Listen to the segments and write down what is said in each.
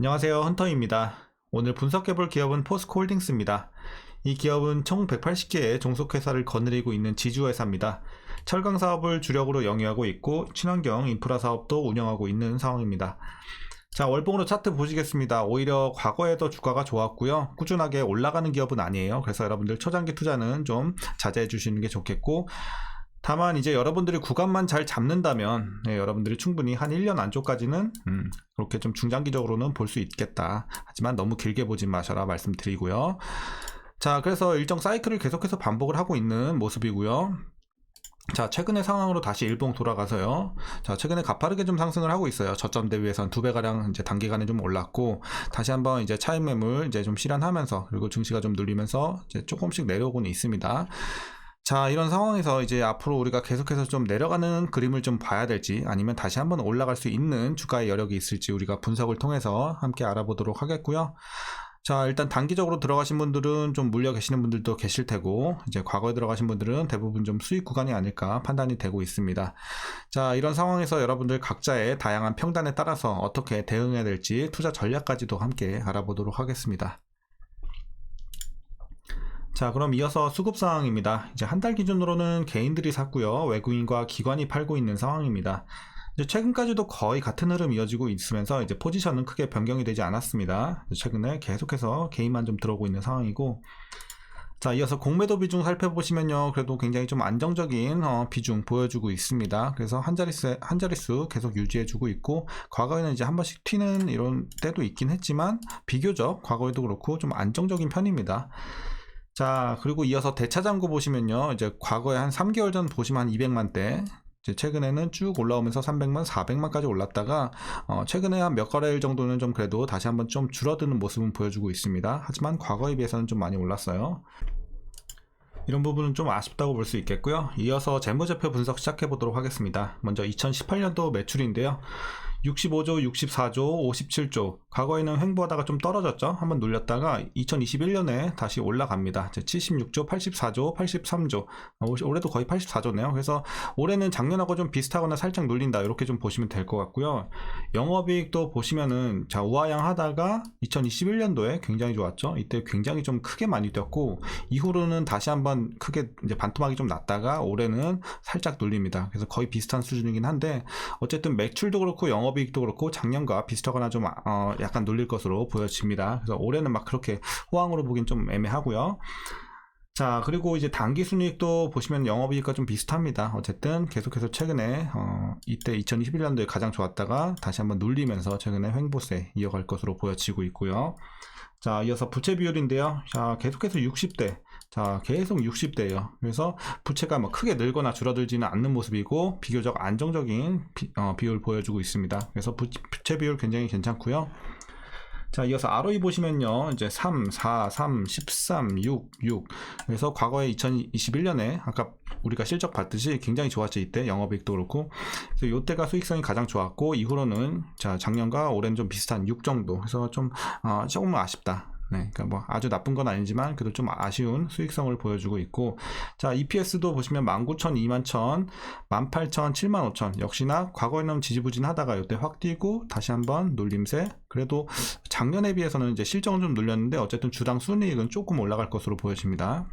안녕하세요. 헌터입니다. 오늘 분석해볼 기업은 포스코홀딩스입니다. 이 기업은 총 180개의 종속회사를 거느리고 있는 지주회사입니다. 철강 사업을 주력으로 영위하고 있고 친환경 인프라 사업도 운영하고 있는 상황입니다. 자, 월봉으로 차트 보시겠습니다. 오히려 과거에도 주가가 좋았고요. 꾸준하게 올라가는 기업은 아니에요. 그래서 여러분들 초장기 투자는 좀 자제해 주시는 게 좋겠고 다만 이제 여러분들이 구간만 잘 잡는다면 네, 여러분들이 충분히 한 1년 안쪽까지는 음, 그렇게 좀 중장기적으로는 볼 수 있겠다. 하지만 너무 길게 보지 마셔라 말씀드리고요. 자, 그래서 일정 사이클을 계속해서 반복을 하고 있는 모습이고요. 자, 최근의 상황으로 다시 일봉 돌아가서요. 자, 최근에 가파르게 좀 상승을 하고 있어요. 저점 대비해선 두 배가량 이제 단기간에 좀 올랐고, 다시 한번 이제 차익 매물 이제 좀 실현하면서, 그리고 증시가 좀 눌리면서 이제 조금씩 내려오고는 있습니다. 자, 이런 상황에서 이제 앞으로 우리가 계속해서 좀 내려가는 그림을 좀 봐야 될지 아니면 다시 한번 올라갈 수 있는 주가의 여력이 있을지 우리가 분석을 통해서 함께 알아보도록 하겠고요. 자, 일단 단기적으로 들어가신 분들은 좀 물려 계시는 분들도 계실 테고, 이제 과거에 들어가신 분들은 대부분 좀 수익 구간이 아닐까 판단이 되고 있습니다. 자, 이런 상황에서 여러분들 각자의 다양한 평단에 따라서 어떻게 대응해야 될지 투자 전략까지도 함께 알아보도록 하겠습니다. 자, 그럼 이어서 수급 상황입니다. 이제 한 달 기준으로는 개인들이 샀고요. 외국인과 기관이 팔고 있는 상황입니다. 이제 최근까지도 거의 같은 흐름 이어지고 있으면서 이제 포지션은 크게 변경이 되지 않았습니다. 최근에 계속해서 개인만 좀 들어오고 있는 상황이고 자, 이어서 공매도 비중 살펴보시면요. 그래도 굉장히 좀 안정적인 어, 비중 보여주고 있습니다. 그래서 한 자릿수, 한 자릿수 계속 유지해주고 있고, 과거에는 이제 한 번씩 튀는 이런 때도 있긴 했지만, 비교적 과거에도 그렇고 좀 안정적인 편입니다. 자, 그리고 이어서 대차장고 보시면요. 이제 과거에 한 3개월 전 보시면 한 200만 대, 이제 최근에는 쭉 올라오면서 300만, 400만까지 올랐다가 어, 최근에 한 몇 거래일 정도는 좀 그래도 다시 한번 좀 줄어드는 모습은 보여주고 있습니다. 하지만 과거에 비해서는 좀 많이 올랐어요. 이런 부분은 좀 아쉽다고 볼 수 있겠고요. 이어서 재무제표 분석 시작해 보도록 하겠습니다. 먼저 2018년도 매출인데요. 65조, 64조, 57조. 과거에는 횡보하다가 좀 떨어졌죠. 한번 눌렸다가 2021년에 다시 올라갑니다. 76조, 84조, 83조. 올해도 거의 84조네요. 그래서 올해는 작년하고 좀 비슷하거나 살짝 눌린다. 이렇게 좀 보시면 될 것 같고요. 영업이익도 보시면은 자 우하향하다가 2021년도에 굉장히 좋았죠. 이때 굉장히 좀 크게 많이 뛰었고 이후로는 다시 한번 크게 이제 반토막이 좀 났다가 올해는 살짝 눌립니다. 그래서 거의 비슷한 수준이긴 한데 어쨌든 매출도 그렇고 영업 영업이익도 그렇고 작년과 비슷하거나 좀 어, 약간 눌릴 것으로 보여집니다. 그래서 올해는 막 그렇게 호황으로 보긴 좀 애매하고요. 자, 그리고 이제 단기 순이익도 보시면 영업이익과 좀 비슷합니다. 어쨌든 계속해서 최근에 어, 이때 2021년도에 가장 좋았다가 다시 한번 눌리면서 최근에 횡보세 이어갈 것으로 보여지고 있고요. 자, 이어서 부채 비율인데요. 자, 계속해서 60대. 자, 계속 60대예요. 그래서 부채가 뭐 크게 늘거나 줄어들지는 않는 모습이고 비교적 안정적인 비, 어, 비율 보여주고 있습니다. 그래서 부, 부채 비율 굉장히 괜찮고요. 자, 이어서 ROE 보시면요. 이제 3, 4, 3, 13, 6, 6. 그래서 과거에 2021년에 아까 우리가 실적 봤듯이 굉장히 좋았죠. 이때 영업이익도 그렇고. 그래서 이때가 수익성이 가장 좋았고 이후로는 자, 작년과 올해는 좀 비슷한 6 정도. 그래서 좀 어, 조금 아쉽다. 네, 그러니까 뭐 아주 나쁜 건 아니지만 그래도 좀 아쉬운 수익성을 보여주고 있고 자 EPS도 보시면 19,000, 21,000, 18,000, 75,000 역시나 과거에는 지지부진하다가 이때 확 뛰고 다시 한번 눌림세 그래도 작년에 비해서는 이제 실적은 좀 눌렸는데 어쨌든 주당 순이익은 조금 올라갈 것으로 보여집니다.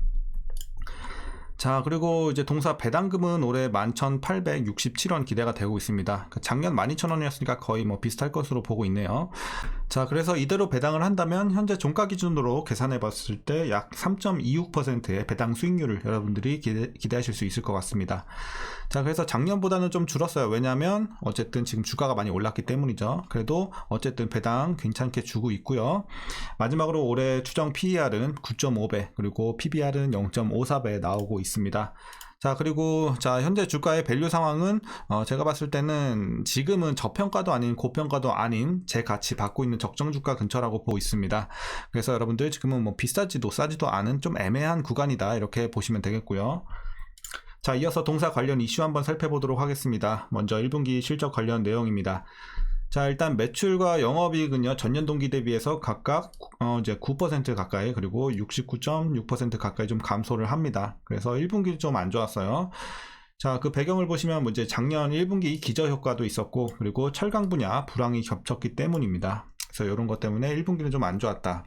자, 그리고 이제 동사 배당금은 올해 11,867원 기대가 되고 있습니다. 그러니까 작년 12,000원이었으니까 거의 뭐 비슷할 것으로 보고 있네요. 자, 그래서 이대로 배당을 한다면 현재 종가 기준으로 계산해 봤을 때 약 3.26%의 배당 수익률을 여러분들이 기대, 기대하실 수 있을 것 같습니다. 자, 그래서 작년보다는 좀 줄었어요. 왜냐하면 어쨌든 지금 주가가 많이 올랐기 때문이죠. 그래도 어쨌든 배당 괜찮게 주고 있고요. 마지막으로 올해 추정 PER은 9.5배, 그리고 PBR은 0.54배 나오고 있습니다. 자, 그리고 자, 현재 주가의 밸류 상황은 어, 제가 봤을 때는 지금은 저평가도 아닌 고평가도 아닌 제 가치 받고 있는 적정 주가 근처라고 보고 있습니다. 그래서 여러분들 지금은 뭐 비싸지도 싸지도 않은 좀 애매한 구간이다. 이렇게 보시면 되겠고요. 자, 이어서 동사 관련 이슈 한번 살펴보도록 하겠습니다. 먼저 1분기 실적 관련 내용입니다. 자, 일단 매출과 영업이익은요, 전년 동기 대비해서 각각, 어, 이제 9% 가까이, 그리고 69.6% 가까이 좀 감소를 합니다. 그래서 1분기 좀 안 좋았어요. 자, 그 배경을 보시면 뭐 이제 작년 1분기 기저 효과도 있었고, 그리고 철강 분야 불황이 겹쳤기 때문입니다. 그래서 이런 것 때문에 1분기는 좀 안 좋았다.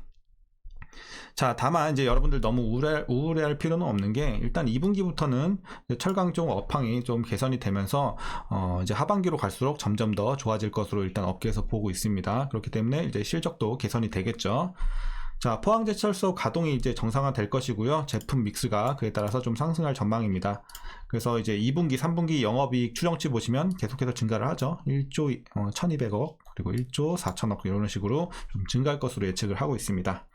자, 다만 이제 여러분들 너무 우울해, 우울해할 필요는 없는 게 일단 2분기부터는 철강 쪽 업황이 좀 개선이 되면서 어, 이제 하반기로 갈수록 점점 더 좋아질 것으로 일단 업계에서 보고 있습니다. 그렇기 때문에 이제 실적도 개선이 되겠죠. 자, 포항제철소 가동이 이제 정상화 될 것이고요. 제품 믹스가 그에 따라서 좀 상승할 전망입니다. 그래서 이제 2분기, 3분기 영업이익 추정치 보시면 계속해서 증가를 하죠. 1조 어, 1200억, 그리고 1조 4천억 이런 식으로 좀 증가할 것으로 예측을 하고 있습니다.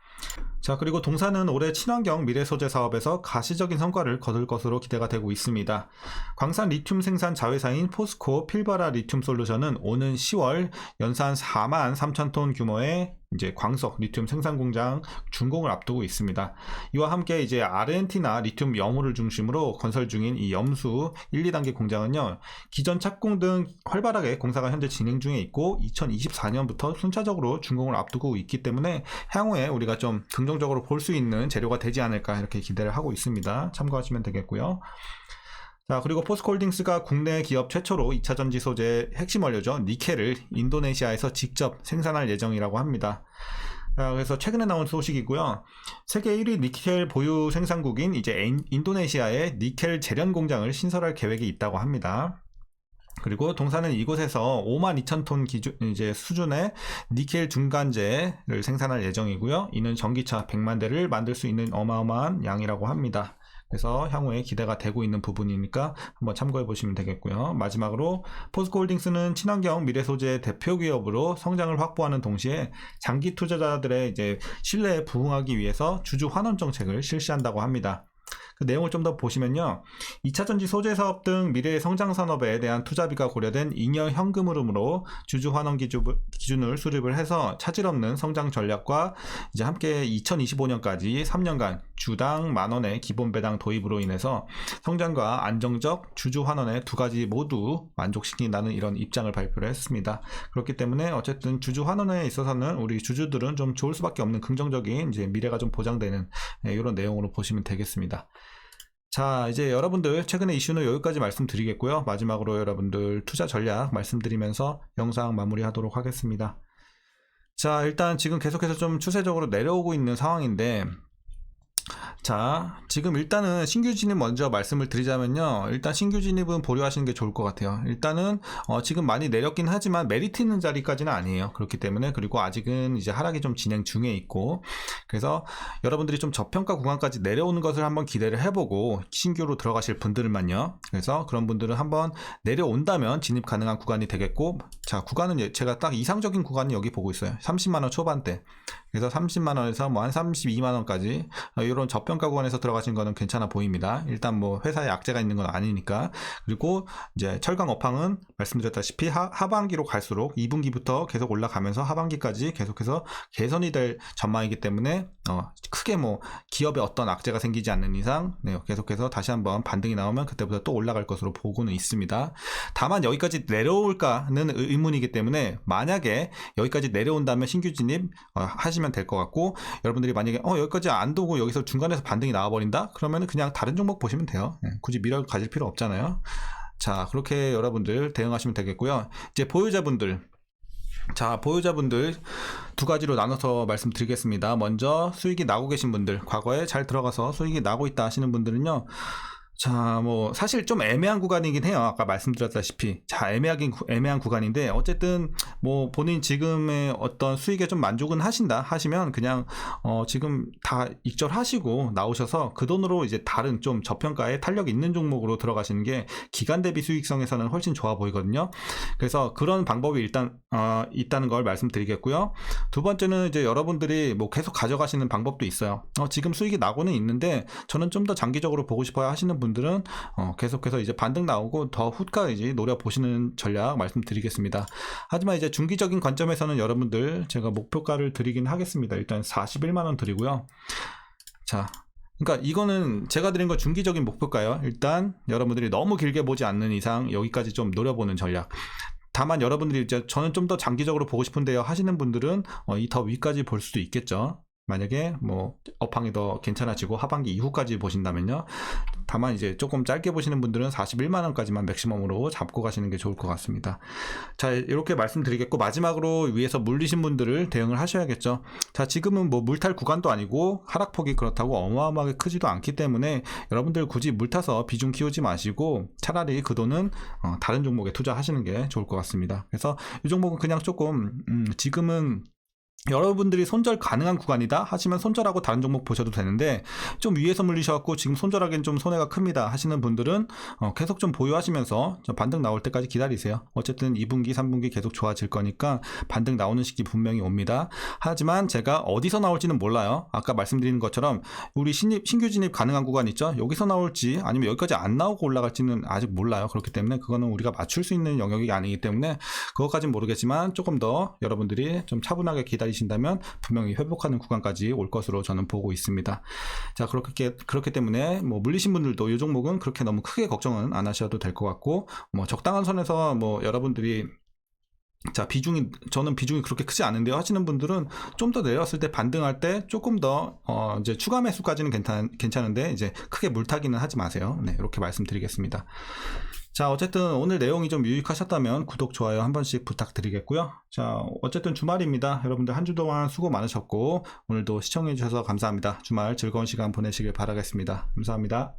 자, 그리고 동사는 올해 친환경 미래 소재 사업에서 가시적인 성과를 거둘 것으로 기대가 되고 있습니다. 광산 리튬 생산 자회사인 포스코 필바라 리튬 솔루션은 오는 10월 연산 4만 3천 톤 규모의 이제 광석 리튬 생산 공장 준공을 앞두고 있습니다. 이와 함께 이제 아르헨티나 리튬 염호를 중심으로 건설 중인 이 염수 1, 2단계 공장은요. 기존 착공 등 활발하게 공사가 현재 진행 중에 있고 2024년부터 순차적으로 준공을 앞두고 있기 때문에 향후에 우리가 좀 긍정적으로 볼 수 있는 재료가 되지 않을까 이렇게 기대를 하고 있습니다. 참고하시면 되겠고요. 자, 그리고 포스코홀딩스가 국내 기업 최초로 2차 전지 소재 핵심 원료죠. 니켈을 인도네시아에서 직접 생산할 예정이라고 합니다. 자, 그래서 최근에 나온 소식이고요. 세계 1위 니켈 보유 생산국인 이제 인- 인도네시아에 니켈 재련 공장을 신설할 계획이 있다고 합니다. 그리고 동사는 이곳에서 5만 2천 톤 기준 이제 수준의 니켈 중간재를 생산할 예정이고요. 이는 전기차 100만 대를 만들 수 있는 어마어마한 양이라고 합니다. 그래서 향후에 기대가 되고 있는 부분이니까 한번 참고해 보시면 되겠고요. 마지막으로 포스코홀딩스는 친환경 미래 소재 대표 기업으로 성장을 확보하는 동시에 장기 투자자들의 이제 신뢰에 부응하기 위해서 주주 환원 정책을 실시한다고 합니다. 그 내용을 좀 더 보시면요. 2차 전지 소재 사업 등 미래의 성장 산업에 대한 투자비가 고려된 잉여 현금 흐름으로 주주 환원 기준, 기준을 수립을 해서 차질 없는 성장 전략과 이제 함께 2025년까지 3년간 주당 만 원의 기본 배당 도입으로 인해서 성장과 안정적 주주 환원의 두 가지 모두 만족시킨다는 이런 입장을 발표를 했습니다. 그렇기 때문에 어쨌든 주주 환원에 있어서는 우리 주주들은 좀 좋을 수밖에 없는 긍정적인 이제 미래가 좀 보장되는 예, 이런 내용으로 보시면 되겠습니다. 자, 이제 여러분들 최근에 이슈는 여기까지 말씀드리겠고요. 마지막으로 여러분들 투자 전략 말씀드리면서 영상 마무리하도록 하겠습니다. 자, 일단 지금 계속해서 좀 추세적으로 내려오고 있는 상황인데 자, 지금 일단은 신규 진입 먼저 말씀을 드리자면요. 일단 신규 진입은 보류하시는 게 좋을 것 같아요. 일단은 어, 지금 많이 내렸긴 하지만 메리트 있는 자리까지는 아니에요. 그렇기 때문에 그리고 아직은 이제 하락이 좀 진행 중에 있고 그래서 여러분들이 좀 저평가 구간까지 내려오는 것을 한번 기대를 해보고 신규로 들어가실 분들만요. 그래서 그런 분들은 한번 내려온다면 진입 가능한 구간이 되겠고 자 구간은 예- 제가 딱 이상적인 구간이 여기 보고 있어요. 30만 원 초반대. 그래서 30만 원에서 뭐 한 32만 원까지 이런 저평 가 구간에서 들어가신 거는 괜찮아 보입니다. 일단 뭐 회사에 악재가 있는 건 아니니까. 그리고 이제 철강 업황은 말씀드렸다시피 하, 하반기로 갈수록 2분기부터 계속 올라가면서 하반기까지 계속해서 개선이 될 전망이기 때문에 어, 크게 뭐 기업에 어떤 악재가 생기지 않는 이상 네, 계속해서 다시 한번 반등이 나오면 그때부터 또 올라갈 것으로 보고는 있습니다. 다만 여기까지 내려올까는 의문이기 때문에 만약에 여기까지 내려온다면 신규 진입 어, 하시면 될 것 같고 여러분들이 만약에 어 여기까지 안 두고 여기서 중간에서 반등이 나와버린다 그러면 그냥 다른 종목 보시면 돼요 예, 굳이 미래를 가질 필요 없잖아요 자 그렇게 여러분들 대응하시면 되겠고요 이제 보유자분들 자, 보유자분들 두 가지로 나눠서 말씀드리겠습니다. 먼저 수익이 나고 계신 분들, 과거에 잘 들어가서 수익이 나고 있다 하시는 분들은요. 자, 뭐 사실 좀 애매한 구간이긴 해요. 아까 말씀드렸다시피. 자, 애매하긴 구- 애매한 구간인데 어쨌든 뭐 본인 지금의 어떤 수익에 좀 만족은 하신다 하시면 그냥 어 지금 다 익절하시고 나오셔서 그 돈으로 이제 다른 좀 저평가에 탄력 있는 종목으로 들어가시는 게 기간 대비 수익성에서는 훨씬 좋아 보이거든요. 그래서 그런 방법이 일단 어, 있다는 걸 말씀드리겠고요. 두 번째는 이제 여러분들이 뭐 계속 가져가시는 방법도 있어요. 어, 지금 수익이 나고는 있는데 저는 좀 더 장기적으로 보고 싶어요 하시는 분 들은 어, 계속해서 이제 반등 나오고 더 후까지 노려 보시는 전략 말씀드리겠습니다. 하지만 이제 중기적인 관점에서는 여러분들 제가 목표가를 드리긴 하겠습니다. 일단 41만 원 드리고요. 자, 그러니까 이거는 제가 드린 거 중기적인 목표가요. 일단 여러분들이 너무 길게 보지 않는 이상 여기까지 좀 노려보는 전략. 다만 여러분들이 이제 저는 좀 더 장기적으로 보고 싶은데요 하시는 분들은 어, 이더 위까지 볼 수도 있겠죠. 만약에 뭐 업황이 더 괜찮아지고 하반기 이후까지 보신다면요. 다만 이제 조금 짧게 보시는 분들은 41만 원까지만 맥시멈으로 잡고 가시는 게 좋을 것 같습니다. 자, 이렇게 말씀드리겠고 마지막으로 위에서 물리신 분들을 대응을 하셔야겠죠. 자, 지금은 뭐 물탈 구간도 아니고 하락폭이 그렇다고 어마어마하게 크지도 않기 때문에 여러분들 굳이 물타서 비중 키우지 마시고 차라리 그 돈은 어, 다른 종목에 투자하시는 게 좋을 것 같습니다. 그래서 이 종목은 그냥 조금 음, 지금은 여러분들이 손절 가능한 구간이다 하시면 손절하고 다른 종목 보셔도 되는데 좀 위에서 물리셔갖고 지금 손절하기엔 좀 손해가 큽니다 하시는 분들은 어, 계속 좀 보유하시면서 좀 반등 나올 때까지 기다리세요. 어쨌든 2분기 3분기 계속 좋아질 거니까 반등 나오는 시기 분명히 옵니다. 하지만 제가 어디서 나올지는 몰라요. 아까 말씀드린 것처럼 우리 신입, 신규 진입 가능한 구간 있죠? 여기서 나올지 아니면 여기까지 안 나오고 올라갈지는 아직 몰라요. 그렇기 때문에 그거는 우리가 맞출 수 있는 영역이 아니기 때문에 그것까지는 모르겠지만 조금 더 여러분들이 좀 차분하게 기다리신다면 분명히 회복하는 구간까지 올 것으로 저는 보고 있습니다. 자 그렇게 그렇기 때문에 뭐 물리신 분들도 이 종목은 그렇게 너무 크게 걱정은 안 하셔도 될 것 같고 뭐 적당한 선에서 뭐 여러분들이 자 비중이 저는 비중이 그렇게 크지 않은데요 하시는 분들은 좀 더 내려왔을 때 반등할 때 조금 더 어, 이제 추가 매수까지는 괜찮 괜찮은데 이제 크게 물타기는 하지 마세요. 네 이렇게 말씀드리겠습니다. 자, 어쨌든 오늘 내용이 좀 유익하셨다면 구독, 좋아요 한 번씩 부탁드리겠고요. 자, 어쨌든 주말입니다. 여러분들 한 주 동안 수고 많으셨고, 오늘도 시청해주셔서 감사합니다. 주말 즐거운 시간 보내시길 바라겠습니다. 감사합니다.